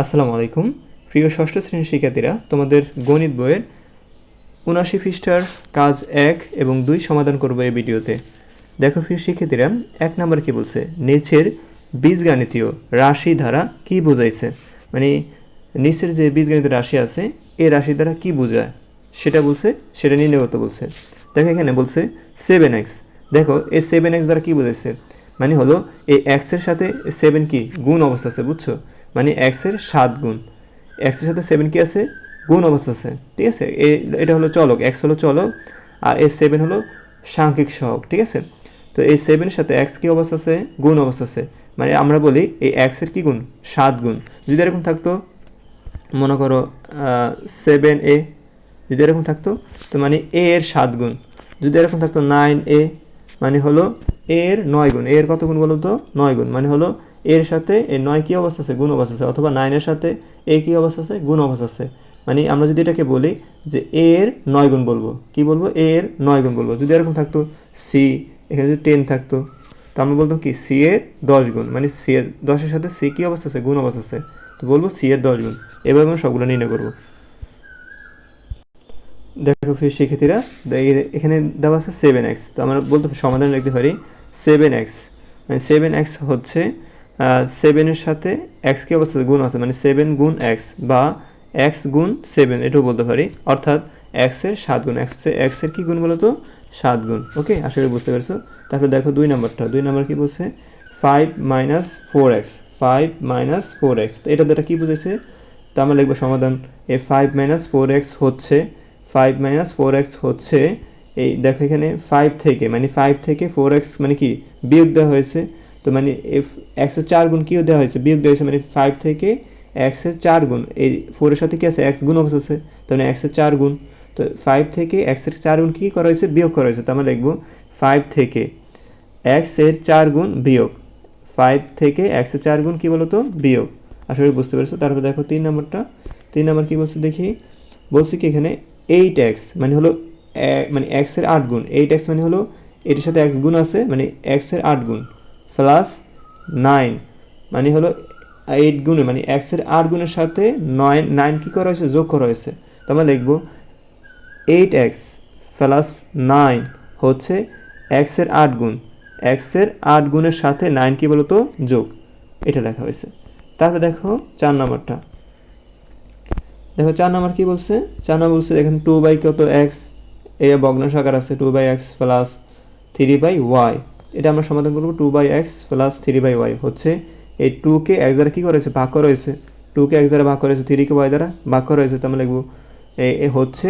আসসালামু আলাইকুম। প্রিয় ষষ্ঠ শ্রেণির শিক্ষার্থীরা, তোমাদের গণিত বইয়ের উনাশি পৃষ্ঠার কাজ এক এবং দুই সমাধান করব এই ভিডিওতে। দেখো প্রিয় শিক্ষার্থীরা, এক নম্বর কি বলছে? নিচের বীজগাণিতীয় রাশি দ্বারা কি বোঝাইছে? মানে নিচের যে বীজগণিত রাশি আছে, এই রাশি দ্বারা কি বোঝায়? সেটা বলছে, সেটা নির্ণয় বলছে। দেখো এখানে বলছে সেভেন এক্স দেখো, এই সেভেন এক্স দ্বারা কি বোঝাইছে? মানে হলো, এই এক্সের সাথে সেভেন কি? গুণ অবস্থা আছে, বুঝছ? মানে এক্সের সাত গুণ। এক্সের সাথে সেভেন কি আছে? গুণ অবস্থা আছে। ঠিক আছে? এ- এটা হলো চলক। এক্স হলো চলক আর এই সেভেন হলো সাংখ্যিক সহগ। ঠিক আছে? তো এই সেভেনের সাথে এক্স কী অবস্থা আছে? গুণ অবস্থা আছে। মানে আমরা বলি এই এক্সের কি গুণ? সাত গুণ। যদি এরকম থাকতো, মনে করো সেভেন এ যদি এরকম থাকতো, তো মানে এ এর সাত গুণ। যদি এরকম থাকতো নাইন এ মানে হলো এ এর নয় গুণ। এ এর কত গুণ বলো তো নয় গুণ। মানে হলো এর সাথে এ নয় কী অবস্থা আছে? গুণ অবস্থা আছে। অথবা নাইনের সাথে এ কী অবস্থা আছে? গুণ অবস্থা আছে। মানে আমরা যদি এটাকে বলি যে এ এর নয় গুণ বলব, কি বলব? এ এর নয় গুণ বলব। যদি এরকম থাকতো সি এখানে যদি টেন থাকতো, তো আমরা বলতাম কি? সি এর দশ গুণ। মানে সি এর দশের সাথে সি কী অবস্থা আছে? গুণ অবস্থা আছে। তো বলব সি এর দশ গুণ। এভাবে আমরা সবগুলো নির্ণয় করব। দেখো ফির শিক্ষার্থীরা এখানে দেওয়া আছে সেভেন এক্স তো আমরা বলতে সমাধান লিখতে পারি সেভেন এক্স মানে সেভেন এক্স হচ্ছে সেভেনের সাথে এক্স কি অবস্থা? গুণ আছে মানে সেভেন গুণ এক্স বা এক্স গুণ সেভেন এটাও বলতে পারি। অর্থাৎ এক্সের সাত গুণ। এক্স এক্সের কি গুণ বলো তো? সাত গুণ। ওকে আশা করি বুঝতে পেরেছ। তারপরে দেখো দুই নম্বরটা। দুই নম্বর কি বলছে? Five minus four x five minus four x তো এটা দ্বারা কী বুঝেছে তো আমরা লিখব সমাধান। এ ফাইভ মাইনাস ফোর এক্স হচ্ছে ফাইভ মাইনাস ফোর এক্স হচ্ছে, এই দেখো এখানে ফাইভ থেকে মানে ফাইভ থেকে ফোর এক্স মানে কি? বিয়োগ দেওয়া হয়েছে। তো মানে এক্সের চার গুণ কী দেওয়া হয়েছে? বিয়োগ দেওয়া হয়েছে মানে ফাইভ থেকে এক্সের চার গুণ। এই ফোরের সাথে কি আছে? এক্স গুণ অবস্থা তার মানে এক্সের চার গুণ। তো ফাইভ থেকে এক্সের চার গুণ কী করা হয়েছে? বিয়োগ করা হয়েছে। তো আমরা লিখব ফাইভ থেকে এক্সের চার গুণ বিয়োগ। ফাইভ থেকে এক্সের চার গুণ কী তো বিয়োগ। আশা করি বুঝতে পেরেছ। তারপর দেখো তিন নম্বরটা। তিন নম্বর কী বলছে দেখি? বলছি কি এখানে এইট এক্স মানে হলো মানে এক্সের আট গুণ। এইট এক্স মানে হলো এটির সাথে এক্স গুণ আছে মানে এক্সের আট গুণ। প্লাস নাইন মানে হলো এইট গুণে মানে এক্সের আট গুণের সাথে নয় নাইন কী করা হয়েছে? যোগ করা হয়েছে। তো আমরা লিখব এইট এক্স প্লাস নাইন হচ্ছে এক্সের আট গুণ। এক্সের আট গুণের সাথে নাইন কি বলতো? যোগ। এটা লেখা হয়েছে। তারপরে দেখো চার নম্বরটা। দেখো চার নম্বর কি বলছে? চার নম্বর বলছে এখানে টু বাই কত এক্স এটা ভগ্নাংশ আকার আছে two by x plus three by y এটা আমরা সমাধান করব two by x plus three by y হচ্ছে এই টুকে এক দ্বারা কী করেছে? ভাগ করা হয়েছে। টুকে এক দ্বারা ভাগ করা হয়েছে থ্রিকে ওয়াই দ্বারা ভাগ করা হয়েছে তো আমরা লিখব এ- হচ্ছে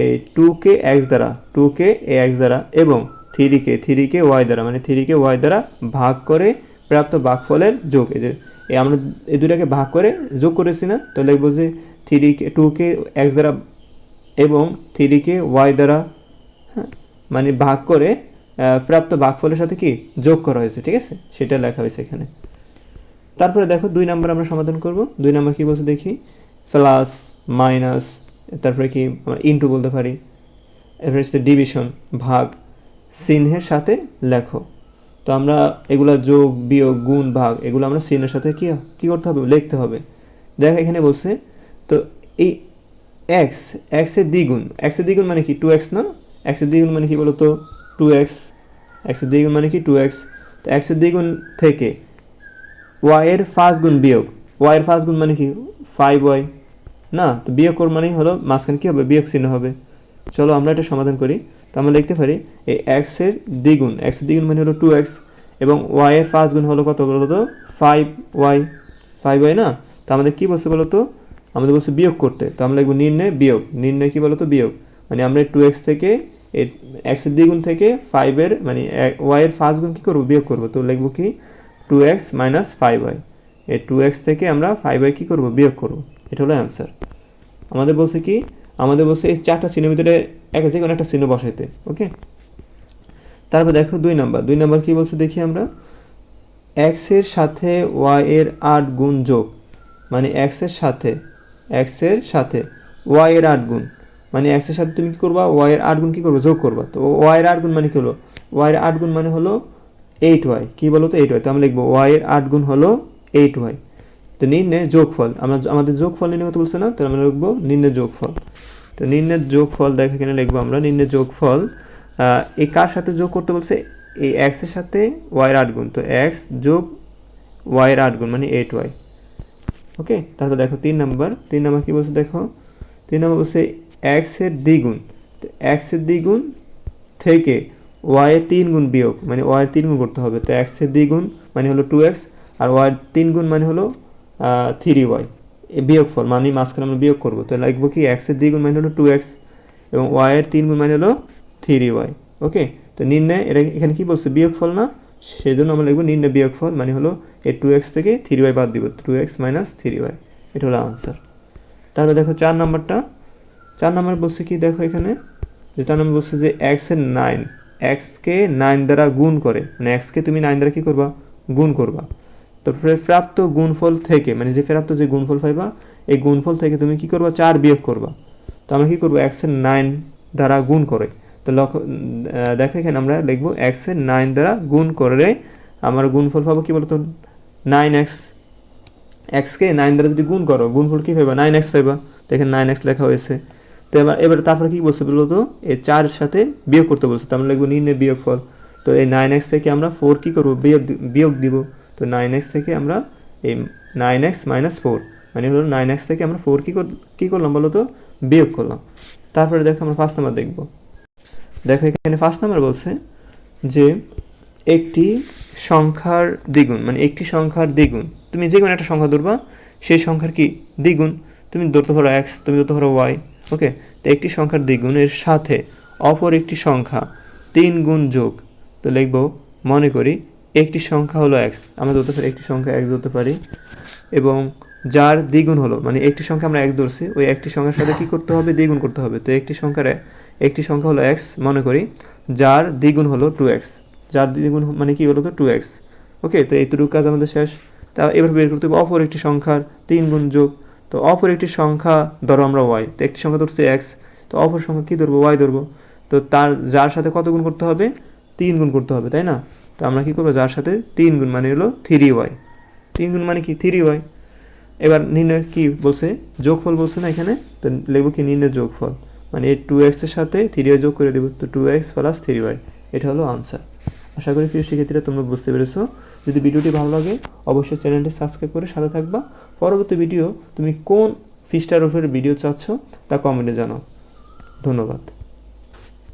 এই টুকে এক্স দ্বারা টুকে এ এক্স দ্বারা এবং থ্রিকে থ্রিকে ওয়াই দ্বারা মানে থ্রিকে ওয়াই দ্বারা ভাগ করে প্রাপ্ত ভাগফলের যোগ। এই যে এই আমরা এই দুটাকে ভাগ করে যোগ করেছি না তো লিখব যে থ্রিকে টুকে এক্স দ্বারা এবং থ্রিকে ওয়াই দ্বারা হ্যাঁ মানে ভাগ করে প্রাপ্ত ভাগফলের সাথে কি যোগ করা হয়েছে, ঠিক আছে? সেটা লেখা হয়েছে এখানে। তারপরে দেখো দুই নাম্বার আমরা সমাধান করব। দুই নাম্বার কি বলছে দেখি? প্লাস, মাইনাস, তারপরে কি আমরা ইনটু বলতে পারি। এরপরে হচ্ছে ডিভিশন ভাগ, চিহ্নের সাথে লেখো। তো আমরা এগুলা যোগ, বিয়োগ, গুণ, ভাগ, এগুলো আমরা চিহ্নের সাথে কি কি করতে হবে? লিখতে হবে। দেখ এখানে বলছে, তো এই এক্স এক্সের দ্বিগুণ এক্সের দ্বিগুণ মানে কি? টু এক্স না? এক্সের দ্বিগুণ মানে কি বলতো? টু এক্স এক্সের দ্বিগুণ মানে কি? টু এক্স তো এক্সের দ্বিগুণ থেকে ওয়াই এর ফার্স্ট গুণ বিয়োগ। ওয়াই এর ফার্স্ট গুণ মানে কি? ফাইভ ওয়াই না, তো বিয়োগ কর মানেই হলো মাঝখানে কী হবে? বিয়োগ চিহ্ন হবে। চলো আমরা এটা সমাধান করি। তো আমরা লিখতে পারি, এই এক্সের দ্বিগুণ এক্সের দ্বিগুণ মানে হলো টু এক্স এবং ওয়াই এর ফার্স্ট গুণ হলো কত বলো তো ফাইভ ওয়াই ফাইভ ওয়াই না? তো আমাদের কী বলছে বলো তো আমাদের বলছে বিয়োগ করতে। তো আমরা লিখব নির্ণয় বিয়োগ। নির্ণয় কী বলো তো বিয়োগ। মানে আমরা টু এক্স থেকে এই এক্সের দ্বিগুণ থেকে ফাইভের মানে ওয়াই এর ফার্স্ট গুণ কী করব? বিয়োগ করব। তো লিখব কি? Two x minus five y এই টু এক্স থেকে আমরা ফাইভ ওয়াই কী করব? বিয়োগ করব। এটা হলো অ্যান্সার আমাদের বলছে কি? আমাদের বলছে এই চারটা চিহ্নের ভিতরে এক যে কোনো একটা চিহ্ন বসাইতে ওকে তারপর দেখো দুই নাম্বার। দুই নাম্বার কি বলছে দেখি আমরা? এক্সের সাথে ওয়াই এর আট গুণ যোগ। মানে এক্সের সাথে এক্সের সাথে ওয়াই এর আট গুণ। মানে এক্সের সাথে তুমি কি করবা? ওয়াই এর আট গুণ কি করবে? যোগ করবা। তো ওয়াই এর আট গুণ মানে কী হলো? ওয়াইয়ের আট গুণ মানে হলো এইট ওয়াই কি বলো তো এইট ওয়াই তো আমরা লিখব ওয়াই এর আট গুণ হলো এইট ওয়াই তো নির্ণয় যোগফল। আমরা আমাদের যোগফল নির্ণয় করতে বলছে না? তো আমরা লিখব নির্ণয় যোগফল। তো নির্ণয়ের যোগফল দেখো এখানে লিখব আমরা। নির্ণয় যোগফল এই কার সাথে যোগ করতে বলছে? এই এক্সের সাথে ওয়াইয়ের আট গুণ। তো এক্স যোগ ওয়াইয়ের আট গুণ মানে এইট ওয়াই ওকে? তারপর দেখো তিন নাম্বার। তিন নাম্বার কী বলছে দেখো? তিন নাম্বার বলছে এক্সের দ্বিগুণ, তো এক্সের দ্বিগুণ থেকে ওয়াইয়ের তিন গুণ বিয়োগ মানে ওয়াইয়ের তিন গুণ করতে হবে। তো এক্সের দ্বিগুণ মানে হলো টু এক্স আর ওয়াইয়ের তিন গুণ মানে হলো থ্রি ওয়াই। বিয়োগ ফল মানে মাঝখানে আমরা বিয়োগ করব। তো লিখব কি এক্সের দ্বিগুণ মানে হলো টু এক্স এবং ওয়াইয়ের তিন গুণ মানে হলো থ্রি ওয়াই ওকে তো নির্ণয়, এটা এখানে কি বলছে, বিয়োগ ফল না? সেই জন্য আমরা লিখব নির্ণয় বিয়োগ ফল মানে হলো এই টু এক্স থেকে থ্রি ওয়াই বাদ দিব। Two x minus three y, এটা হলো আনসার তাহলে দেখো চার নাম্বারটা চার নাম্বার বলছে কি দেখো এখানে যে চার নাম্বার বলছে যে এক্সের নাইন এক্সকে নাইন দ্বারা গুণ করে মানে এক্সকে তুমি নাইন দ্বারা কি করবা? গুণ করবা। তারপরে প্রাপ্ত গুণফল থেকে মানে যে প্রাপ্ত যে গুণফল পাইবা এই গুণফল থেকে তুমি কি করবা? চার বিয়োগ করবা। তো আমরা কি করব? এক্সের নাইন দ্বারা গুণ করে। তো লক্ষ্য আহ, দেখো এখানে আমরা লিখব এক্সের নাইন দ্বারা গুণ করে আমার গুণফল পাবো কি বলতো? নাইন এক্স এক্সকে নাইন দ্বারা যদি গুণ করো গুণফল কী পাইবা? নাইন এক্স পাইবা। তো এখানে নাইন এক্স লেখা হয়েছে। তো এবার এবার তারপরে কি বলছে বলতো এই চার সাথে বিয়োগ করতে বলছে তো আমরা লিখব নির্ণয় বিয়োগ ফল তো এই নাইন এক্স থেকে আমরা ফোর কী করব? বিয়োগ বিয়োগ দিব। তো নাইন এক্স থেকে আমরা এই নাইন এক্স মাইনাস ফোর মানে হলো নাইন এক্স থেকে আমরা ফোর কী কী করলাম বলো তো? বিয়োগ করলাম। তারপরে দেখো আমরা ফার্স্ট নাম্বার দেখব। দেখো এখানে ফার্স্ট নাম্বার বলছে যে একটি সংখ্যার দ্বিগুণ মানে একটি সংখ্যার দ্বিগুণ। তুমি যে কোনো একটা সংখ্যা ধরবা, সেই সংখ্যার কি? দ্বিগুণ। তুমি ধরতে পারো এক্স তুমি ধরতে পারো ওয়াই ওকে তো একটি সংখ্যার দ্বিগুণের সাথে অপর একটি সংখ্যা তিন গুণ যোগ। তো লিখব, মনে করি একটি সংখ্যা হলো এক্স আমরা ধরতে পারি একটি সংখ্যা এক্স ধরতে পারি এবং যার দ্বিগুণ হলো মানে একটি সংখ্যা আমরা এক ধরছি, ওই একটি সংখ্যার সাথে কি করতে হবে? দ্বিগুণ করতে হবে। তো একটি সংখ্যার একটি সংখ্যা হলো এক্স মনে করি যার দ্বিগুণ হলো টু এক্স যার দ্বিগুণ মানে কি হলো তো টু এক্স ওকে তো এইটুকু কাজ আমাদের শেষ। তা এবার বের করতে হবে, অপর একটি সংখ্যার তিন গুণ যোগ। তো অপর একটি সংখ্যা ধরো আমরা ওয়াই তো একটি সংখ্যা ধরছি এক্স তো অপর সংখ্যা কী ধরবো? ওয়াই ধরবো। তো তার, যার সাথে কত গুণ করতে হবে? তিন গুণ করতে হবে, তাই না? তো আমরা কি করব? যার সাথে তিন গুণ মানে হলো থ্রি ওয়াই তিন গুণ মানে কি? থ্রি ওয়াই এবার নির্ণয় কি বলছে? যোগফল বলছে না এখানে? তো লিখব কি? নির্ণয় যোগফল। মানে এই টু এক্সের সাথে থ্রি ওয়াই যোগ করে দেবো, তো two x plus three y এটা হলো আনসার আশা করি প্রিয় শিক্ষার্থীরা তোমরা বুঝতে পেরেছ। যদি ভিডিওটি ভালো লাগে, অবশ্যই চ্যানেলটি সাবস্ক্রাইব করে সাথে থাকবা। পরবর্তী ভিডিও তুমি কোন ফিস্টার উপরে ভিডিও চাচ্ছ তা কমেন্টে জানাও। ধন্যবাদ।